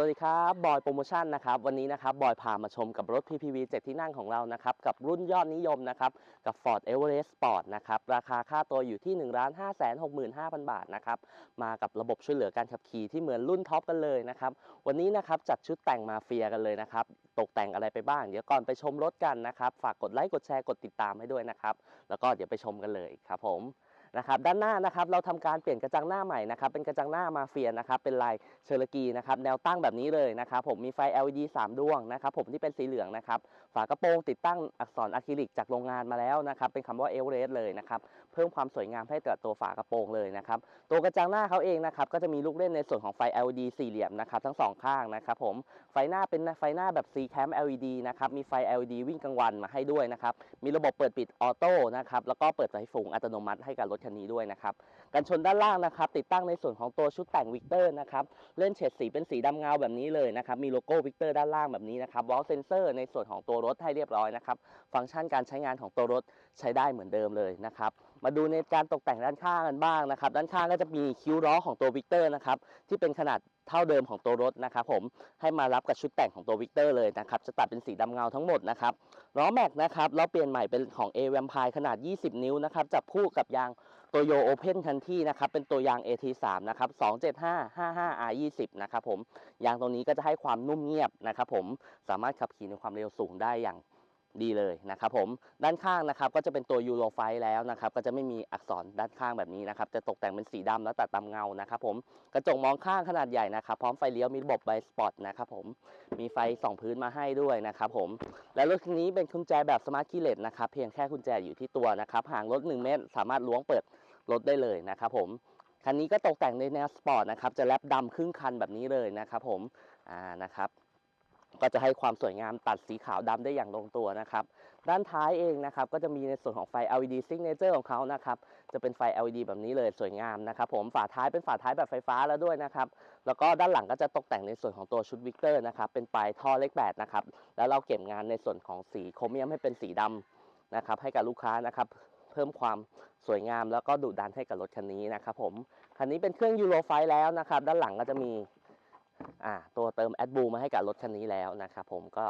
สวัสดีครับ บอยโปรโมชั่นนะครับ วันนี้นะครับ บอยพามาชมกับรถ PPV 7 ที่นั่งของเรานะครับ กับรุ่นยอดนิยมนะครับ กับ Ford Everest Sport นะครับ ราคาค่าตัวอยู่ที่ 1 5 6 5 0 0 0 บาทนะครับ มากับระบบช่วยเหลือการขับขี่ที่เหมือนรุ่นท็อปกันเลยนะครับ วันนี้นะครับจัดชุดแต่งมาเฟียกันเลยนะครับ ตกแต่งอะไรไปบ้าง เดี๋ยวก่อนไปชมรถกันนะครับ ฝากกดไลค์ กดแชร์ กดติดตามให้ด้วยนะครับ แล้วก็เดี๋ยวไปชมกันเลยครับผม นะครับด้านหน้านะครับเราทำการเปลี่ยนกระจังหน้าใหม่นะครับเป็นกระจังหน้ามาเฟียนะครับเป็นลายเชอร์กีนะครับแนวตั้งแบบนี้เลยนะครับผมมีไฟ LED 3 ดวงนะครับผมที่เป็นสีเหลืองนะครับฝากระโปรงติดตั้งอักษรอะคริลิกจากโรงงานมาแล้วนะครับเป็นคำว่าเอเวอเรสต์เลยนะครับ พิ่มความสวยงามให้กับตัวฝากระโปรงเลยนะครับตัวกระจังหน้าเขาเองนะครับก็จะมีลูกเล่นในส่วนของไฟ LED สี่เหลี่ยมนะครับทั้งสองข้างนะครับผมไฟหน้าเป็นไฟหน้าแบบ C cam LED นะครับมีไฟ LED วิ่งกลางวันมาให้ด้วยนะครับมีระบบเปิดปิดออโต้นะครับแล้วก็เปิดไฟฝูงอัตโนมัติให้กับรถคันนี้ด้วยนะครับกันชนด้านล่างนะครับติดตั้งในส่วนของตัวชุดแต่งวิกเตอร์นะครับเล่นเฉดสีเป็นสีดำเงาแบบนี้เลยนะครับมีโลโก้วิกเตอร์ด้านล่างแบบนี้นะครับวอลเซนเซอร์ในส่วนของตัวรถให้เรียบร้อยนะครับฟังก์ชันการใช้งานของตัวรถใช้ได้เหมือนเดิมเลยนะครับมาดูในการตกแต่งด้านข้างกันบ้างนะครับ ด้านข้างก็จะมีคิ้วล้อของตัววิกเตอร์นะครับ ที่เป็นขนาดเท่าเดิมของตัวรถนะครับผมให้มารับกับชุดแต่งของตัววิกเตอร์เลยนะครับจะตัดเป็นสีดำเงาทั้งหมดนะครับล้อแม็กนะครับเราเปลี่ยนใหม่เป็นของ A v a m p i r e ขนาด 20 นิ้วนะครับจับคู่กับยางโตโยโอเพนคันที่นะครับเป็นตัวยาง AT3 นะครับ 275-55R20 นะครับผมยางตรงนี้ก็จะให้ความนุ่มเงียบนะครับผมสามารถขับขี่ในความเร็วสูงได้อย่าง ดีเลยนะครับผมด้านข้างนะครับก็จะเป็นตัวยูโรไฟแล้วนะครับก็จะไม่มีอักษรด้านข้างแบบนี้นะครับจะตกแต่งเป็นสีดำแล้วตัดตามเงานะครับผมกระจกมองข้างขนาดใหญ่นะครับพร้อมไฟเลี้ยวมีระบบไบสปอตนะครับผมมีไฟส่องพื้นมาให้ด้วยนะครับผมและรถคันนี้เป็นกุญแจแบบสมาร์ทคีย์เลสนะครับเพียงแค่กุญแจอยู่ที่ตัวนะครับห่างรถ 1 เมตร สามารถล้วงเปิดรถได้เลยนะครับผมคันนี้ก็ตกแต่งในแนวสปอร์ตนะครับจะแลบดำครึ่งคันแบบนี้เลยนะครับผมอ่านะครับ ก็จะให้ความสวยงามตัดสีขาวดำได้อย่างลงตัวนะครับ ด้านท้ายเองนะครับก็จะมีในส่วนของไฟ LED signature ของเขานะครับ จะเป็นไฟ LED แบบนี้เลยสวยงามนะครับผมฝาท้ายเป็นฝาท้ายแบบไฟฟ้าแล้วด้วยนะครับ แล้วก็ด้านหลังก็จะตกแต่งในส่วนของตัวชุดวิกเตอร์นะครับเป็นปลายท่อเล็กแปดนะครับแล้วเราเก็บงานในส่วนของสีโครเมียมให้เป็นสีดำนะครับให้กับลูกค้านะครับเพิ่มความสวยงามแล้วก็ดุดันให้กับรถคันนี้นะครับผมคันนี้เป็นเครื่องยูโรไฟแล้วนะครับ ด้านหลังก็จะมี อ่าตัวเติมแอดบูมาให้กับรถคันนี้แล้วนะครับผมก็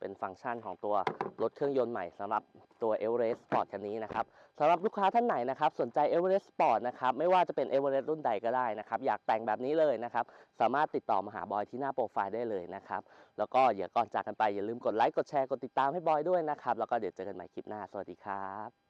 เป็นฟังก์ชันของตัวรถเครื่องยนต์ใหม่สำหรับตัว e v e r e s t Sport คันนี้นะครับสำหรับลูกค้าท่านไหนนะครับสนใจ e v e r e s t Sport นะครับไม่ว่าจะเป็น e v e r e s t รุ่นใดก็ได้นะครับอยากแต่งแบบนี้เลยนะครับสามารถติดต่อมาหาบอยที่หน้าโปรไฟล์ได้เลยนะครับแล้วก็อย่าก่อนจากกันไปอย่าลืมกดไลค์กดแชร์กดติดตามให้บอยด้วยนะครับแล้วก็เดี๋ยวเจอกันใหม่คลิปหน้าสวัสดีครับ